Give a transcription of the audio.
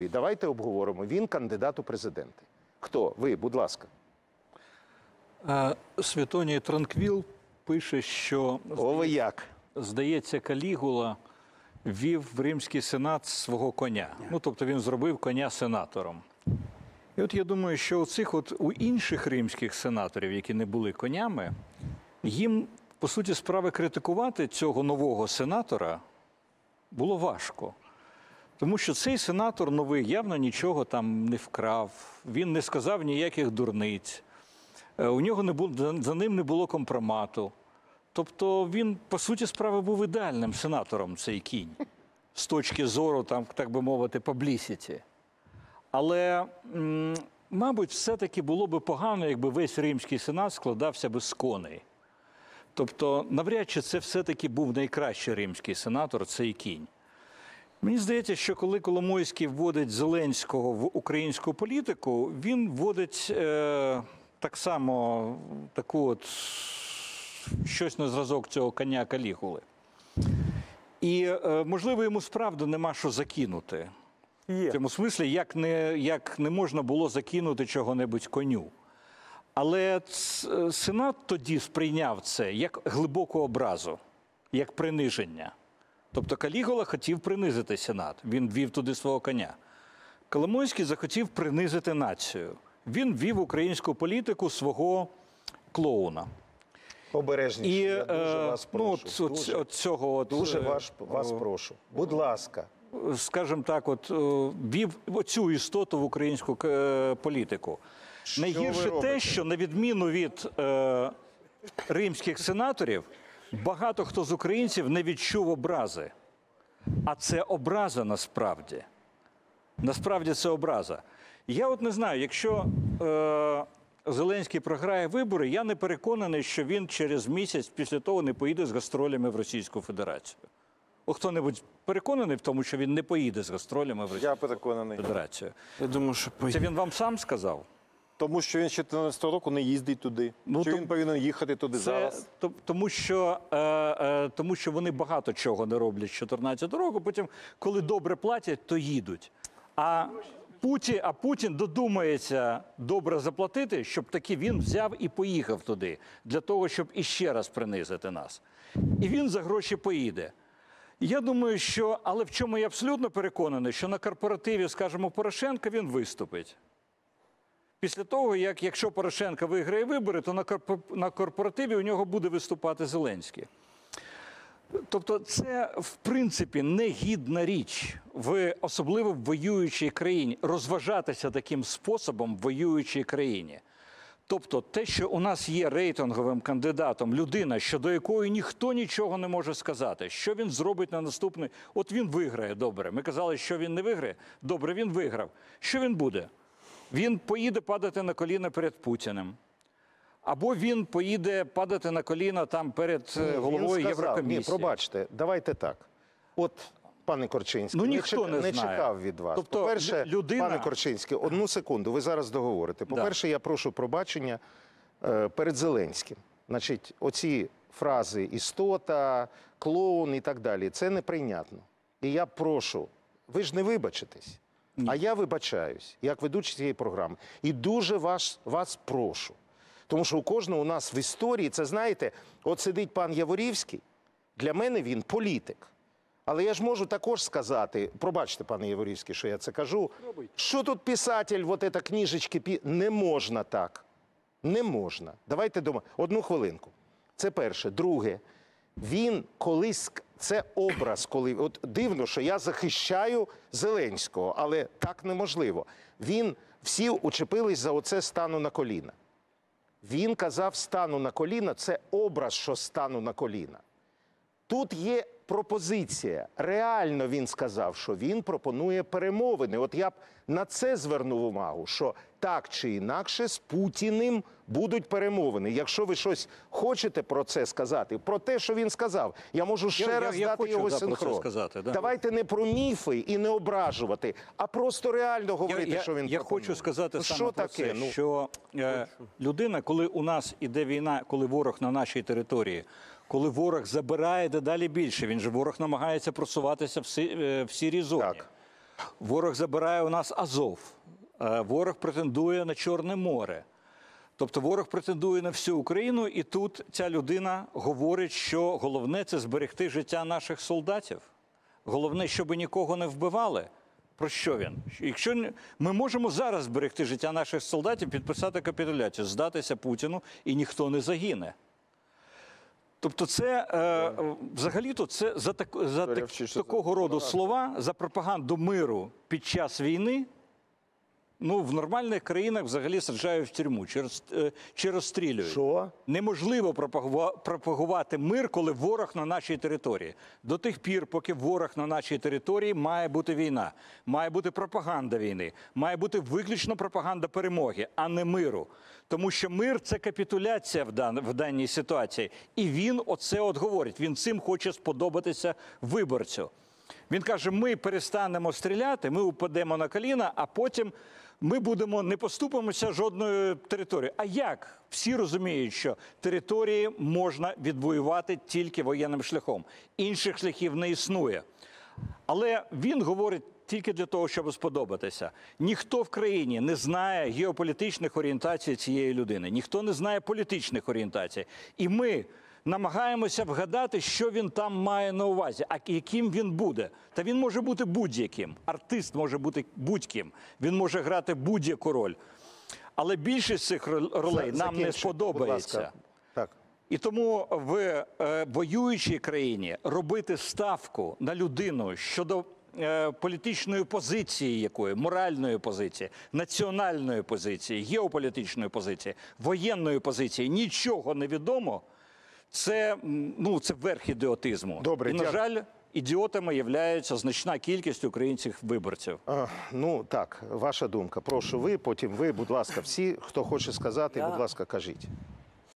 І давайте обговоримо. Він кандидат у президенти. Хто? Ви, будь ласка. Е, Святоній Транквіл пише, що О, як? здається, Калігула ввів в римський сенат свого коня. Ну тобто він зробив коня сенатором. І от я думаю, що у цих от у інших римських сенаторів, які не були конями, їм по суті справи критикувати цього нового сенатора було важко. Тому що цей сенатор новий явно нічого там не вкрав, він не сказав ніяких дурниць. Е, У нього не було за- ним не було компромату. Тобто він, по суті, справи був ідеальним сенатором, цей кінь, з точки зору, там, так би мовити, паблісіті. Але, мабуть, все-таки було би погано, якби весь римський сенат складався би з коней. Тобто, навряд чи це все-таки був найкращий римський сенатор, цей кінь. Мені здається, що коли Коломойський вводить Зеленського в українську політику, він вводить е, так само таку от щось на зразок цього коня Калігули. І, е, можливо, йому справді нема що закинути. В цьому смислі, як не, як не можна було закинути чого-небудь коню. Але е, Сенат тоді сприйняв це як глибоку образу, як приниження. Тобто Калігула хотів принизити Сенат, він ввів туди свого коня. Коломойський захотів принизити націю. Він ввів українську політику свого клоуна. Обережніше. І, я дуже е, вас ну, прошу. от, от, дуже, от цього от, дуже е, вас, вас прошу. Будь ласка. скажімо так, от е, ввів оцю істоту в українську політику. Що Найгірше те, що на відміну від е, римських сенаторів, багато хто з українців не відчув образи. А це образа насправді. Насправді це образа. Я от не знаю, якщо е, Зеленський програє вибори, я не переконаний, що він через місяць після того не поїде з гастролями в Російську Федерацію. О, хто-небудь переконаний в тому, що він не поїде з гастролями в Російську Я переконаний. Федерацію. Я думаю, що Це він вам сам сказав? Тому що він з 14 року не їздить туди. Ну, Чи то- він повинен їхати туди Це зараз? тому, що, е, е, тому що вони багато чого не роблять з 14 року. Потім, коли добре платять, то їдуть. А Путін, а Путін додумається добре заплатити, щоб таки він взяв і поїхав туди для того, щоб іще раз принизити нас. І він за гроші поїде. Я думаю, що, але в чому я абсолютно переконаний, що на корпоративі, скажімо, Порошенка він виступить. Після того, як якщо Порошенко виграє вибори, то на корпоративі у нього буде виступати Зеленський. Тобто, це в принципі негідна річ, в особливо в воюючій країні, розважатися таким способом в воюючій країні. Тобто, те, що у нас є рейтинговим кандидатом людина, щодо якої ніхто нічого не може сказати, що він зробить на наступний. От він виграє добре. Ми казали, що він не виграє. Добре, він виграв. Що він буде? Він поїде падати на коліна перед Путіним. Або він поїде падати на коліна там перед е, Він головою сказав, Єврокомісії. Ні, пробачте, давайте так. От, пане Корчинський, Ну, не ніхто чека- не не чекав від вас. Тобто, По-перше, людина- пане Корчинський, одну секунду, ви зараз договорите. По-перше, я прошу пробачення е, перед Зеленським. Значить, оці фрази істота, клоун і так далі, це неприйнятно. І я прошу, ви ж не вибачитесь, а я вибачаюсь, як ведучий цієї програми. І дуже вас, вас прошу. Тому що у кожного у нас в історії, це знаєте, от сидить пан Яворівський, для мене він політик. Але я ж можу також сказати, пробачте, пане Яворівський, що я це кажу. Що тут писатель, вот это книжечки, пі... не можна так. Не можна. Давайте дома. Одну хвилинку. Це перше. Друге, він колись це образ, коли от дивно, що я захищаю Зеленського, але так неможливо. Він всі учепились за оце стану на коліна. Він казав стану на коліна, це образ, що стану на коліна. Тут є пропозиція. Реально він сказав, що він пропонує перемовини. От я б на це звернув увагу, що так чи інакше з Путіним будуть перемовини. Якщо ви щось хочете про це сказати, про те, що він сказав, я можу ще я- раз я дати хочу, його да, синхрон. сказати, да. Давайте не про міфи і не ображувати, а просто реально говорити, я, що він я пропонує. хочу сказати Ну, саме що про таке? це, Ну, що е, людина, коли у нас іде війна, коли ворог на нашій території, коли ворог забирає дедалі більше, він же ворог намагається просуватися в, е, в сірій зоні. Так. Ворог забирає у нас Азов. Е, Ворог претендує на Чорне море. Тобто ворог претендує на всю Україну, і тут ця людина говорить, що головне це зберегти життя наших солдатів. Головне, щоб нікого не вбивали. Про що він? Якщо ми можемо зараз зберегти життя наших солдатів, підписати капітуляцію, здатися Путіну, і ніхто не загине. Тобто, це е, взагалі-то це за, так, за так, такого роду слова за пропаганду миру під час війни. Ну, в нормальних країнах взагалі саджають в тюрму чи, роз, е, чи розстрілюють. Що? Неможливо пропагува- пропагувати мир, коли ворог на нашій території. До тих пір, поки ворог на нашій території, має бути війна, має бути пропаганда війни, має бути виключно пропаганда перемоги, а не миру. Тому що мир це капітуляція в, дан, в даній ситуації. І він оце от говорить. Він цим хоче сподобатися виборцю. Він каже: ми перестанемо стріляти, ми упадемо на коліна, а потім ми будемо не поступимося жодною територією. А як? Всі розуміють, що території можна відвоювати тільки воєнним шляхом. Інших шляхів не існує. Але він говорить тільки для того, щоб сподобатися. Ніхто в країні не знає геополітичних орієнтацій цієї людини, ніхто не знає політичних орієнтацій. І ми намагаємося вгадати, що він там має на увазі, а яким він буде. Та він може бути будь-яким. Артист може бути будь-ким. Він може грати будь-яку роль. Але більшість цих ролей За- нам не сподобається. Так. І тому в е, воюючій країні робити ставку на людину щодо е, політичної позиції, якої моральної позиції, національної позиції, геополітичної позиції, воєнної позиції нічого не відомо. Це ну це верх ідіотизму. Добре, і на дя- жаль, ідіотами являється значна кількість українських виборців. А, ну так, ваша думка. Прошу ви, потім ви, будь ласка, всі, хто хоче сказати, Я- будь ласка, кажіть.